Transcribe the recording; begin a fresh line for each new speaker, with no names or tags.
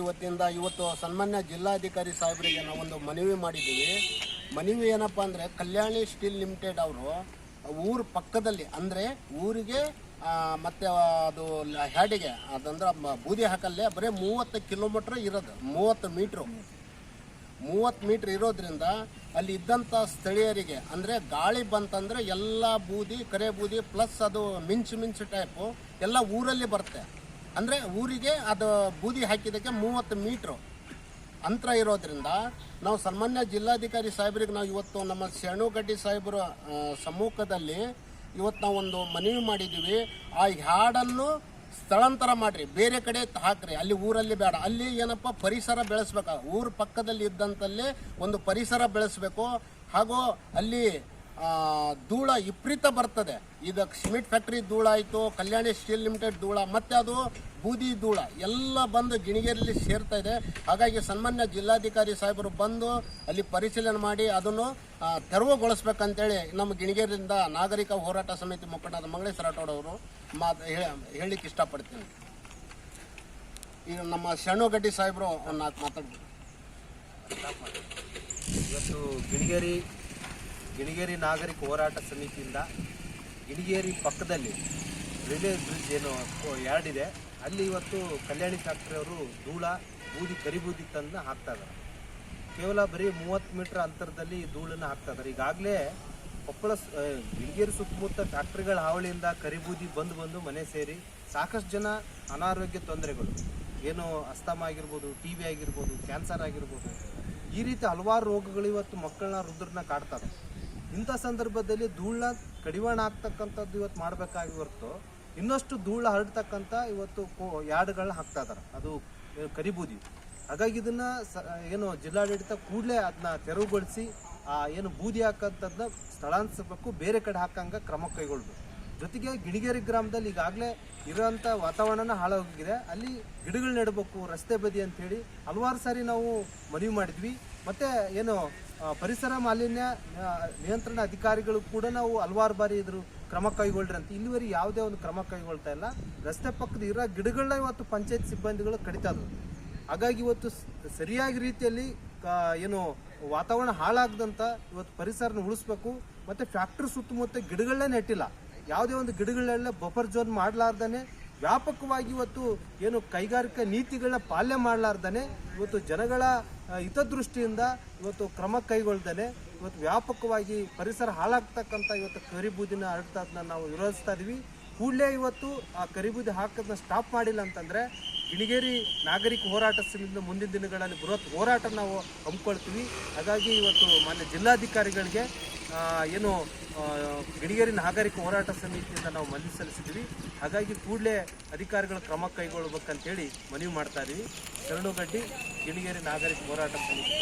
ಇವತ್ತಿಂದ ಇವತ್ತು ಸನ್ಮಾನ್ಯ ಜಿಲ್ಲಾಧಿಕಾರಿ ಸಾಹೇಬರಿಗೆ ನಾವೊಂದು ಮನವಿ ಮಾಡಿದ್ದೀವಿ. ಮನವಿ ಏನಪ್ಪ ಅಂದರೆ ಕಲ್ಯಾಣಿ ಸ್ಟೀಲ್ ಲಿಮಿಟೆಡ್ ಅವರು ಊರ ಪಕ್ಕದಲ್ಲಿ ಅಂದರೆ ಊರಿಗೆ ಮತ್ತು ಅದು ಹ್ಯಾಡಿಗೆ, ಅದಂದ್ರೆ ಬೂದಿ ಹಾಕಲ್ಲೇ ಬರೀ ಮೂವತ್ತು ಕಿಲೋಮೀಟ್ರ್ ಇರೋದು, ಮೂವತ್ತು ಮೀಟ್ರು. ಮೂವತ್ತು ಮೀಟ್ರ್ ಇರೋದ್ರಿಂದ ಅಲ್ಲಿ ಇದ್ದಂಥ ಸ್ಥಳೀಯರಿಗೆ ಅಂದರೆ ಗಾಳಿ ಬಂತಂದರೆ ಎಲ್ಲ ಬೂದಿ, ಕರೆ ಬೂದಿ ಪ್ಲಸ್ ಅದು ಮಿಂಚು ಮಿಂಚು ಟೈಪು ಎಲ್ಲ ಊರಲ್ಲಿ ಬರುತ್ತೆ. ಅಂದರೆ ಊರಿಗೆ ಅದು ಬೂದಿ ಹಾಕಿದ್ದಕ್ಕೆ ಮೂವತ್ತು ಮೀಟ್ರು ಅಂತರ ಇರೋದ್ರಿಂದ ನಾವು ಸಾಮಾನ್ಯ ಜಿಲ್ಲಾಧಿಕಾರಿ ಸಾಹೇಬರಿಗೆ ನಾವು ಇವತ್ತು ನಮ್ಮ ಶರಣುಗಡ್ಡಿ ಸಾಹೇಬರ ಸಮ್ಮುಖದಲ್ಲಿ ಇವತ್ತು ನಾವು ಒಂದು ಮನವಿ ಮಾಡಿದ್ದೀವಿ. ಆ ಹಾಡನ್ನು ಸ್ಥಳಾಂತರ ಮಾಡಿರಿ. ಬೇರೆ ಕಡೆ ಹಾಕ್ರಿ. ಅಲ್ಲಿ ಊರಲ್ಲಿ ಬೇಡ. ಅಲ್ಲಿ ಏನಪ್ಪ? ಪರಿಸರ ಬೆಳೆಸ್ಬೇಕು. ಊರ ಪಕ್ಕದಲ್ಲಿ ಇದ್ದಂತಲ್ಲಿ ಒಂದು ಪರಿಸರ ಬೆಳೆಸ್ಬೇಕು. ಹಾಗೂ ಅಲ್ಲಿ ಧೂಳ ವಿಪರೀತ ಬರ್ತದೆ. ಇದಕ್ಕೆ ಸಿಮೆಂಟ್ ಫ್ಯಾಕ್ಟ್ರಿ ಧೂಳ ಆಯಿತು, ಕಲ್ಯಾಣಿ ಸ್ಟೀಲ್ ಲಿಮಿಟೆಡ್ ಧೂಳ, ಮತ್ತೆ ಅದು ಬೂದಿ ಧೂಳ, ಎಲ್ಲ ಬಂದು ಗಿಣಿಗೇರಿಯಲ್ಲಿ ಸೇರ್ತಾ ಇದೆ. ಹಾಗಾಗಿ ಸನ್ಮಾನ್ಯ ಜಿಲ್ಲಾಧಿಕಾರಿ ಸಾಹೇಬರು ಬಂದು ಅಲ್ಲಿ ಪರಿಶೀಲನೆ ಮಾಡಿ, ಅದನ್ನು ತೆರವುಗೊಳಿಸ್ಬೇಕಂತೇಳಿ ನಮ್ಮ ಗಿಣಿಗೇರಿಯಿಂದ ನಾಗರಿಕ ಹೋರಾಟ ಸಮಿತಿ ಮುಖಂಡರಾದ ಮಂಗಳೇಶ್ ರಾಠೋಡ್ ಅವರು ಮಾತು ಹೇಳಲಿಕ್ಕೆ ಇಷ್ಟಪಡ್ತೀನಿ. ಈಗ ನಮ್ಮ ಶರಣುಗಡ್ಡಿ ಸಾಹೇಬರು ನಾಲ್ಕು
ಇವತ್ತು ಗಿಣಿಗೇರಿ ಗಿಣಿಗೇರಿ ನಾಗರಿಕ ಹೋರಾಟ ಸಮಿತಿಯಿಂದ ಗಿಣಿಗೇರಿ ಪಕ್ಕದಲ್ಲಿ ರೈಲ್ವೆ ಬ್ರಿಡ್ಜ್ ಏನು ಎರಡಿದೆ. ಅಲ್ಲಿ ಇವತ್ತು ಕಲ್ಯಾಣಿ ಫ್ಯಾಕ್ಟ್ರಿ ಅವರು ಧೂಳ, ಬೂದಿ, ಕರಿಬೂದಿ ತಂದು ಹಾಕ್ತಾ ಇದ್ದಾರೆ ಕೇವಲ ಬರೀ ಮೂವತ್ತು ಮೀಟರ್ ಅಂತರದಲ್ಲಿ ಧೂಳನ್ನು ಹಾಕ್ತಾ ಇದ್ದಾರೆ ಈಗಾಗಲೇ ಕೊಪ್ಪಳ ಗಿಣಿಗೇರಿ ಸುತ್ತಮುತ್ತ ಫ್ಯಾಕ್ಟ್ರಿಗಳ ಹಾವಳಿಯಿಂದ ಕರಿಬೂದಿ ಬಂದು ಬಂದು ಮನೆ ಸೇರಿ ಸಾಕಷ್ಟು ಜನ ಅನಾರೋಗ್ಯ ತೊಂದರೆಗಳು. ಏನು ಅಸ್ತಮ ಆಗಿರ್ಬೋದು ಟಿ ಬಿ ಆಗಿರ್ಬೋದು ಕ್ಯಾನ್ಸರ್ ಆಗಿರ್ಬೋದು, ಈ ರೀತಿ ಹಲವಾರು ರೋಗಗಳು ಇವತ್ತು ಮಕ್ಕಳನ್ನ ರುದ್ರನ್ನ ಕಾಡ್ತವೆ ಇಂಥ ಸಂದರ್ಭದಲ್ಲಿ ಧೂಳನ್ನ ಕಡಿವಾಣ ಆಗ್ತಕ್ಕಂಥದ್ದು ಇವತ್ತು ಮಾಡಬೇಕಾಗಿ ಹೊರತು ಇನ್ನಷ್ಟು ಧೂಳ ಹರಡ್ತಕ್ಕಂಥ ಇವತ್ತು ಕೋ- ಯಾರ್ಡ್ಗಳನ್ನ ಹಾಕ್ತಾ ಇದ್ದಾರೆ ಅದು ಕರಿಬೂದಿ. ಹಾಗಾಗಿ ಇದನ್ನ ಸ- ಏನು ಜಿಲ್ಲಾಡಳಿತ ಕೂಡಲೇ ಅದನ್ನ ತೆರವುಗೊಳಿಸಿ, ಆ, ಏನು ಬೂದಿ ಹಾಕಂಥದ್ದನ್ನ ಸ್ಥಳಾಂತರಿಸಬೇಕು, ಬೇರೆ ಕಡೆ ಹಾಕಂಗ ಕ್ರಮ ಕೈಗೊಳ್ಬೇಕು. ಜೊತೆಗೆ ಗಿಣಿಗೇರಿ ಗ್ರಾಮದಲ್ಲಿ ಈಗಾಗಲೇ ಇರೋಂಥ ವಾತಾವರಣನ ಹಾಳಾಗಿದೆ ಅಲ್ಲಿ ಗಿಡಗಳು ನೆಡಬೇಕು, ರಸ್ತೆ ಬದಿ ಅಂತ ಹೇಳಿ ಹಲವಾರು ಸಾರಿ ನಾವು ಮನವಿ ಮಾಡಿದ್ವಿ. ಮತ್ತು ಏನು ಪರಿಸರ ಮಾಲಿನ್ಯ ನಿಯಂತ್ರಣ ಅಧಿಕಾರಿಗಳು ಕೂಡ ನಾವು ಹಲವಾರು ಬಾರಿ ಇದ್ರು ಕ್ರಮ ಕೈಗೊಳ್ಳ್ರಿ ಅಂತ. ಇಲ್ಲಿವರೆಗೆ ಯಾವುದೇ ಒಂದು ಕ್ರಮ ಕೈಗೊಳ್ತಾ ಇಲ್ಲ. ರಸ್ತೆ ಪಕ್ಕದ ಇರೋ ಗಿಡಗಳನ್ನ ಇವತ್ತು ಪಂಚಾಯತ್ ಸಿಬ್ಬಂದಿಗಳು ಕಡಿತಾ ಇದ್ರು. ಹಾಗಾಗಿ ಇವತ್ತು ಸರಿಯಾಗಿ ರೀತಿಯಲ್ಲಿ ಏನು ವಾತಾವರಣ ಹಾಳಾಗದಂತ ಇವತ್ತು ಪರಿಸರನ ಉಳಿಸ್ಬೇಕು. ಮತ್ತೆ ಫ್ಯಾಕ್ಟ್ರಿ ಸುತ್ತಮುತ್ತ ಗಿಡಗಳನ್ನೇ ನೆಟ್ಟಿಲ್ಲ. ಯಾವುದೇ ಒಂದು ಗಿಡಗಳೆಲ್ಲ ಬಫರ್ ಜೋನ್ ಮಾಡಲಾರ್ದೇ ವ್ಯಾಪಕವಾಗಿ ಇವತ್ತು ಏನು ಕೈಗಾರಿಕಾ ನೀತಿಗಳನ್ನ ಪಾಲನೆ ಮಾಡಲಾರ್ದೇ ಇವತ್ತು ಜನಗಳ ಹಿತದೃಷ್ಟಿಯಿಂದ ಇವತ್ತು ಕ್ರಮ ಕೈಗೊಳ್ದೇನೆ ಇವತ್ತು ವ್ಯಾಪಕವಾಗಿ ಪರಿಸರ ಹಾಳಾಗ್ತಕ್ಕಂಥ ಇವತ್ತು ಕರಿಬೂದಿನ ಹರಡ್ತಾ ನಾವು ವಿರೋಧಿಸ್ತಾ ಇದ್ವಿ. ಕೂಡಲೇ ಇವತ್ತು ಆ ಕರಿಬೂದಿ ಹಾಕೋದನ್ನ ಸ್ಟಾಪ್ ಮಾಡಿಲ್ಲ ಅಂತಂದ್ರೆ ಗಿಣಿಗೇರಿ ನಾಗರಿಕ ಹೋರಾಟ ಸಮಿತಿಯಿಂದ ಮುಂದಿನ ದಿನಗಳಲ್ಲಿ ಬೃಹತ್ ಹೋರಾಟ ನಾವು ಹಮ್ಮಿಕೊಳ್ತೀವಿ. ಹಾಗಾಗಿ ಇವತ್ತು ಮಾನ್ಯ ಜಿಲ್ಲಾಧಿಕಾರಿಗಳಿಗೆ ಏನು ಗಿಡಿಗೇರಿ ನಾಗರಿಕ ಹೋರಾಟ ಸಮಿತಿಯಿಂದ ನಾವು ಮನವಿ ಸಲ್ಲಿಸಿದ್ವಿ ಹಾಗಾಗಿ ಕೂಡಲೇ ಅಧಿಕಾರಿಗಳು ಕ್ರಮ ಕೈಗೊಳ್ಬೇಕಂತೇಳಿ ಮನವಿ ಮಾಡ್ತಾ ಇದ್ದೀವಿ ಶರಣುಗಡ್ಡಿ ಗಿಣಿಗೇರಿ ನಾಗರಿಕ ಹೋರಾಟ ಸಮಿತಿ